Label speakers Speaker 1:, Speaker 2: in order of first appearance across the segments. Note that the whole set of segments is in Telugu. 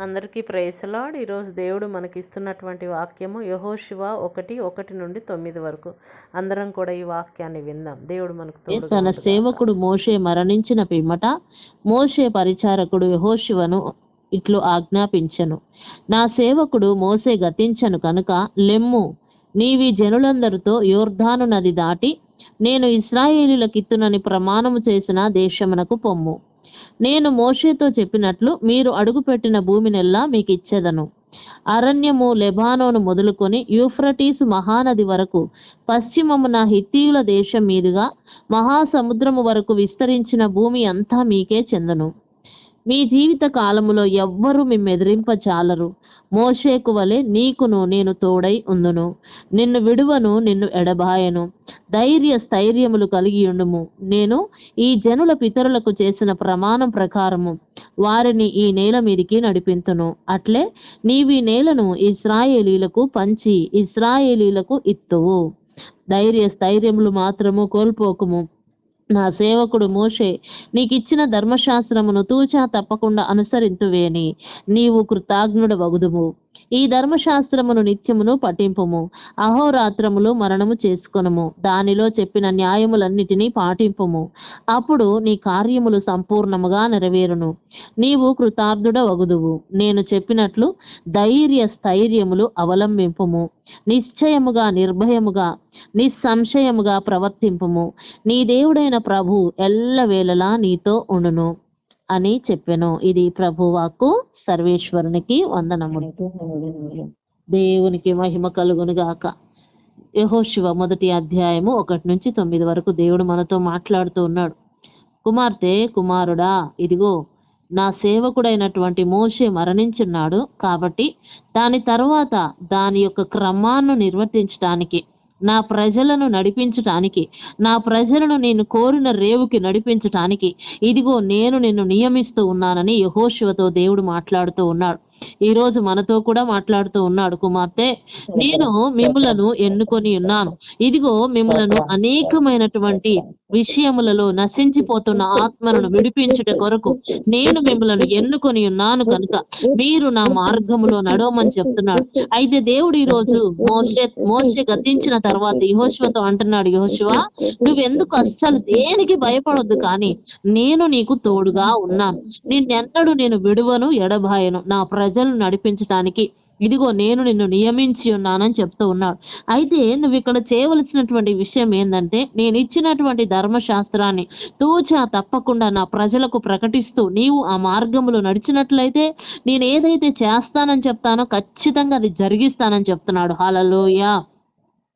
Speaker 1: అందరికీ ప్రేసలాడ్ ఈరోజు దేవుడు మనకి ఇస్తున్నటువంటి వాక్యము యహోశివ ఒకటి ఒకటి నుండి తొమ్మిది వరకు. అందరం కూడా ఈ వాక్యాన్ని విందాం. దేవుడు మనకు
Speaker 2: తన. సేవకుడు మోషే మరణించిన పిమ్మట మోషే పరిచారకుడు యెహోషువను ఇట్లు ఆజ్ఞాపించెను. నా సేవకుడు మోసే గతించను కనుక లెమ్ము నీవి జనులందరితో యోర్ధాను నది దాటి నేను ఇస్రాయేలీలకిత్తునని ప్రమాణము చేసిన దేశమునకు పొమ్ము. నేను మోషేతో చెప్పినట్లు మీరు అడుగుపెట్టిన భూమినెల్లా మీకు ఇచ్చేదను అరణ్యము లెబానోను మొదలుకొని యూఫ్రటీసు మహానది వరకు పశ్చిమమున హిత్తీయుల దేశం మీదుగా మహాసముద్రము వరకు విస్తరించిన భూమి అంతా మీకే చెందను. మీ జీవిత కాలములో ఎవ్వరూ మిమ్మెదిరింప చాలరు మోషేకు వలె నీకును నేను తోడై ఉందును. నిన్ను విడువను నిన్ను ఎడబాయను. ధైర్య స్థైర్యములు కలిగి ఉండుము. నేను ఈ జనుల పితరులకు చేసిన ప్రమాణం ప్రకారము వారిని ఈ నేల మీదికి నడిపింతును. అట్లే నీవి నేలను ఇస్రాయేలీలకు పంచి ఇస్రాయేలీలకు ఇత్తువు. ధైర్య స్థైర్యములు మాత్రము కోల్పోకుము. నా సేవకుడు మోషే నీకిచ్చిన ధర్మశాస్త్రమును తూచా తప్పకుండా అనుసరింతువేని. నీవు కృతాజ్ఞుడు వగుదుము ఈ ధర్మశాస్త్రమును నిత్యమును పఠింపుము. అహోరాత్రములు మరణము చేసుకొనము. దానిలో చెప్పిన న్యాయములన్నిటినీ పాటింపుము. అప్పుడు నీ కార్యములు సంపూర్ణముగా నెరవేరును. నీవు కృతార్థుడ వగుదువు నేను చెప్పినట్లు ధైర్య స్థైర్యములు అవలంబింపుము. నిశ్చయముగా నిర్భయముగా నిస్సంశయముగా ప్రవర్తింపుము. నీ దేవుడైన ప్రభు ఎల్లవేళలా నీతో ఉండును. అని చెప్పెను. ఇది ప్రభువాకు సర్వేశ్వరునికి వందనములు. దేవునికి మహిమ కలుగును గాక. శివ మొదటి అధ్యాయము ఒకటి నుంచి తొమ్మిది వరకు దేవుడు మనతో మాట్లాడుతూ ఉన్నాడు. కుమార్తె కుమారుడా ఇదిగో నా సేవకుడైనటువంటి మోషే మరణించున్నాడు కాబట్టి దాని తర్వాత దాని యొక్క క్రమాన్ని నిర్వర్తించడానికి నా ప్రజలను నడిపించటానికి నా ప్రజలను నేను కోరిన రేవుకి నడిపించటానికి ఇదిగో నేను నిన్ను నియమిస్తూ ఉన్నానని యహోశివతో దేవుడు మాట్లాడుతూ ఉన్నాడు. ఈ రోజు మనతో కూడా మాట్లాడుతూ ఉన్నాడు కుమార్తె. నేను మిమ్మలను ఎన్నుకొని ఉన్నాను. ఇదిగో మిమ్మలను అనేకమైనటువంటి విషయములలో నశించిపోతున్న ఆత్మలను విడిపించుట కొరకు నేను మిమ్మలను ఎన్నుకొని ఉన్నాను కనుక మీరు నా మార్గములో నడవమని చెప్తున్నాడు. అయితే దేవుడు ఈ రోజు మోసే మోసే గతించిన తర్వాత యహోశివతో అంటున్నాడు యహోశివ నువ్వెందుకు అస్సలు దేనికి భయపడొద్దు కానీ నేను నీకు తోడుగా ఉన్నాను. నిన్నెంతడు నేను విడువను ఎడబాయను. నా ప్రజలను నడిపించడానికి ఇదిగో నేను నిన్ను నియమించి ఉన్నానని చెప్తూ ఉన్నాడు. అయితే నువ్వు ఇక్కడ చేయవలసినటువంటి విషయం ఏంటంటే నేను ఇచ్చినటువంటి ధర్మశాస్త్రాన్ని తూచా తప్పకుండా నా ప్రజలకు ప్రకటిస్తూ నీవు ఆ మార్గంలో నడిచినట్లయితే నేను ఏదైతే చేస్తానని చెప్తానో ఖచ్చితంగా అది జరిగిస్తానని చెప్తున్నాడు. హాలలోయ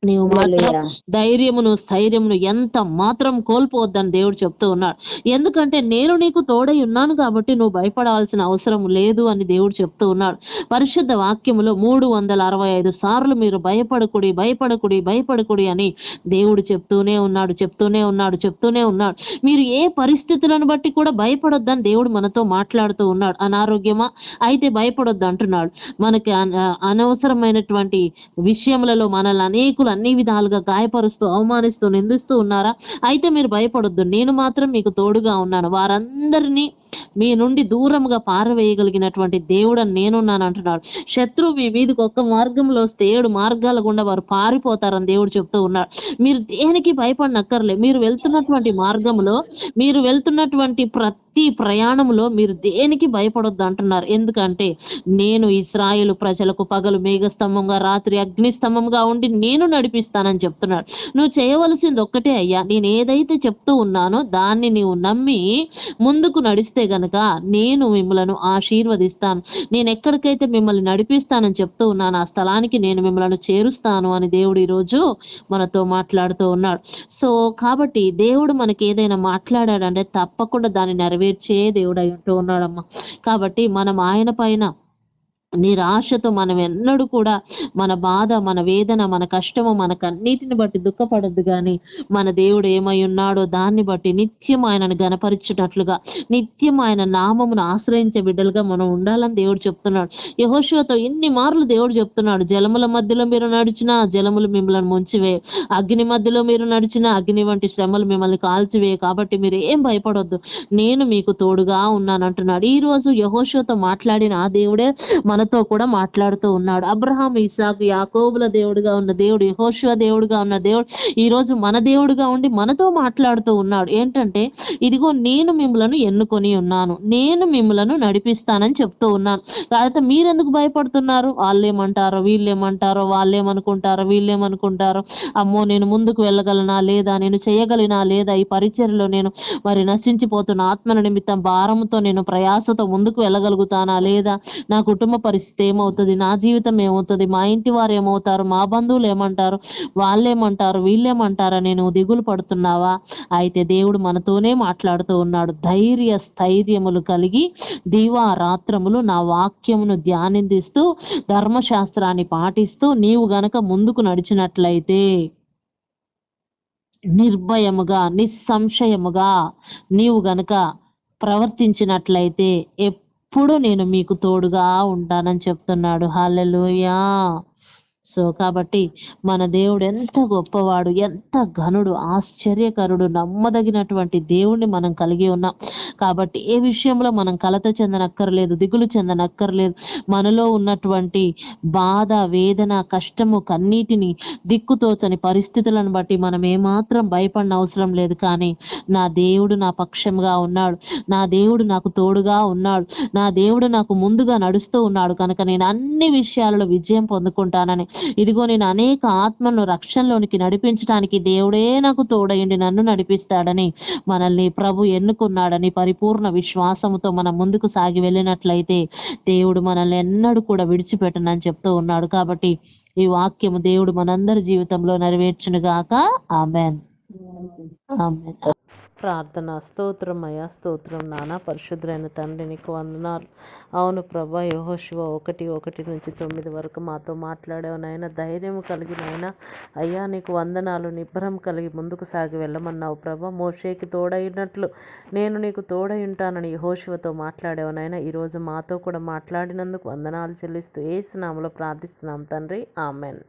Speaker 2: నీవు మాత్రం ధైర్యమును స్థైర్యమును ఎంత మాత్రం కోల్పోవద్దని దేవుడు చెప్తూ ఉన్నాడు. ఎందుకంటే నేను నీకు తోడై ఉన్నాను కాబట్టి నువ్వు భయపడాల్సిన అవసరం లేదు అని దేవుడు చెప్తూ ఉన్నాడు. పరిశుద్ధ వాక్యములో మూడు వందల అరవై ఐదు సార్లు మీరు భయపడకుడి భయపడకుడి భయపడకుడి అని దేవుడు చెప్తూనే ఉన్నాడు చెప్తూనే ఉన్నాడు చెప్తూనే ఉన్నాడు. మీరు ఏ పరిస్థితులను బట్టి కూడా భయపడొద్దని దేవుడు మనతో మాట్లాడుతూ ఉన్నాడు. అనారోగ్యమా? అయితే భయపడొద్దు అంటున్నాడు. మనకి అన- అనవసరమైనటువంటి విషయములలో మనల్ని అనేకులు అన్ని విధాలుగా గాయపరుస్తూ అవమానిస్తూ నిందిస్తూ ఉన్నారా? అయితే మీరు భయపడొద్దు. నేను మాత్రం మీకు తోడుగా ఉన్నాను. వారందరినీ మీ నుండి దూరంగా పారవేయగలిగినటువంటి దేవుడని నేనున్నాను అంటున్నాడు. శత్రువు మీ మీదకి ఒక్క మార్గంలో వస్తే ఏడు మార్గాల గుండా వారు పారిపోతారని దేవుడు చెప్తూ ఉన్నాడు. మీరు దేనికి భయపడనక్కర్లే. మీరు వెళ్తున్నటువంటి మార్గంలో మీరు వెళ్తున్నటువంటి ప్రతి ప్రతి ప్రయాణంలో మీరు దేనికి భయపడొద్దు అంటున్నారు ఎందుకంటే నేను ఇస్రాయేలు ప్రజలకు పగలు మేఘస్తంభంగా రాత్రి అగ్నిస్తంభంగా ఉండి నేను నడిపిస్తానని చెప్తున్నాడు. నువ్వు చేయవలసింది ఒక్కటే అయ్యా నేను ఏదైతే చెప్తూ ఉన్నానో దాన్ని నీవు నమ్మి ముందుకు నడిస్తే గనక నేను మిమ్మలను ఆశీర్వదిస్తాను. నేను ఎక్కడికైతే మిమ్మల్ని నడిపిస్తానని చెప్తూ ఉన్నాను ఆ స్థలానికి నేను మిమ్మల్ని చేరుస్తాను అని దేవుడు ఈరోజు మనతో మాట్లాడుతూ ఉన్నాడు. సో కాబట్టి దేవుడు మనకి ఏదైనా మాట్లాడాడంటే తప్పకుండా దాన్ని నెరవేర్చే దేవుడు అయి ఉంటూ ఉన్నాడమ్మా. కాబట్టి మనం ఆయన పైన నిరాశతో మనం ఎన్నడూ కూడా మన బాధ మన వేదన మన కష్టము మనకు అన్నిటిని బట్టి దుఃఖపడద్దు కానీ మన దేవుడు ఏమై ఉన్నాడో దాన్ని బట్టి నిత్యం ఆయనను గనపరిచినట్లుగా నిత్యం ఆయన నామమును ఆశ్రయించే బిడ్డలుగా మనం ఉండాలని దేవుడు చెప్తున్నాడు. యహోశివతో ఎన్ని మార్లు దేవుడు చెప్తున్నాడు జలముల మధ్యలో మీరు నడిచినా జలములు మిమ్మల్ని ముంచివే అగ్ని మధ్యలో మీరు నడిచినా అగ్ని వంటి శ్రమలు మిమ్మల్ని కాల్చివే కాబట్టి మీరు ఏం భయపడొద్దు. నేను మీకు తోడుగా ఉన్నాను అంటున్నాడు ఈ రోజు యహోషోతో మాట్లాడిన ఆ దేవుడే మన మనతో కూడా మాట్లాడుతూ ఉన్నాడు. అబ్రహాం ఇసాకు యాకోబుల దేవుడుగా ఉన్న దేవుడు యహోశివ దేవుడుగా ఉన్న దేవుడు ఈ రోజు మన దేవుడుగా ఉండి మనతో మాట్లాడుతూ ఉన్నాడు. ఏంటంటే ఇదిగో నేను మిమ్మలను ఎన్నుకొని ఉన్నాను. నేను మిమ్మలను నడిపిస్తానని చెప్తూ ఉన్నాను. కాబట్టి మీరెందుకు భయపడుతున్నారు? వాళ్ళేమంటారో వీళ్ళేమంటారో వాళ్ళేమనుకుంటారో వీళ్ళేమనుకుంటారో అమ్మో నేను ముందుకు వెళ్ళగలనా లేదా నేను చేయగలినా లేదా ఈ పరిచర్లో నేను మరి నశించిపోతున్న ఆత్మల నిమిత్తం భారంతో నేను ప్రయాసతో ముందుకు వెళ్ళగలుగుతానా లేదా నా కుటుంబ పరిస్థితి ఏమవుతుంది? నా జీవితం ఏమవుతుంది? మా ఇంటి వారు ఏమవుతారు? మా బంధువులు ఏమంటారు? వాళ్ళేమంటారు? వీళ్ళేమంటారా? నేను దిగులు పడుతున్నావా? అయితే దేవుడు మనతోనే మాట్లాడుతూ ఉన్నాడు. ధైర్య స్థైర్యములు కలిగి దీవారాత్రములు నా వాక్యమును ధ్యానిందిస్తూ ధర్మశాస్త్రాన్ని పాటిస్తూ నీవు గనక ముందుకు నడిచినట్లయితే నిర్భయముగా నిస్సంశయముగా నీవు గనక ప్రవర్తించినట్లయితే ఎప్పుడు నేను మీకు తోడుగా ఉంటానని చెప్తున్నాడు. హల్లెలూయా. సో కాబట్టి మన దేవుడు ఎంత గొప్పవాడు ఎంత ఘనుడు ఆశ్చర్యకరుడు నమ్మదగినటువంటి దేవుణ్ణి మనం కలిగి ఉన్నాం. కాబట్టి ఏ విషయంలో మనం కలత చెందనక్కర్లేదు దిగులు చెందనక్కర్లేదు మనలో ఉన్నటువంటి బాధ వేదన కష్టము కన్నీటిని దిక్కుతోచని పరిస్థితులను బట్టి మనం ఏమాత్రం భయపడిన అవసరం లేదు. కానీ నా దేవుడు నా పక్షంగా ఉన్నాడు. నా దేవుడు నాకు తోడుగా ఉన్నాడు. నా దేవుడు నాకు ముందుగా నడుస్తూ ఉన్నాడు. కనుక నేను అన్ని విషయాలలో విజయం పొందుకుంటానని ఇదిగో నేను అనేక ఆత్మలను రక్షణలోనికి నడిపించడానికి దేవుడే నాకు తోడయండి నన్ను నడిపిస్తాడని మనల్ని ప్రభు ఎన్నుకున్నాడని పరిపూర్ణ విశ్వాసముతో మనం ముందుకు సాగి వెళ్ళినట్లయితే దేవుడు మనల్ని ఎన్నడూ కూడా విడిచిపెట్టనని చెప్తూ ఉన్నాడు కాబట్టి ఈ వాక్యము దేవుడు మనందరి జీవితంలో నెరవేర్చునుగాక. ఆమెన్. ఆమెన్.
Speaker 1: ప్రార్థన స్తోత్రమయ స్తోత్రం నానా. పరిశుద్ధులైన తండ్రి నీకు వందనాలు. అవును ప్రభా యహోశివ ఒకటి ఒకటి నుంచి తొమ్మిది వరకు మాతో మాట్లాడావు నాయన. ధైర్యం కలిగిన అయినా అయ్యా నీకు వందనాలు. నిబ్బరం కలిగి ముందుకు సాగి వెళ్ళమన్నావు ప్రభా. మోషేకి తోడైనట్లు నేను నీకు తోడై ఉంటానని యహోశివతో మాట్లాడావు నాయన. ఈరోజు మాతో కూడా మాట్లాడినందుకు వందనాలు చెల్లిస్తూ ఏ స్నామలో ప్రార్థిస్తున్నాం తండ్రి. ఆమెన్.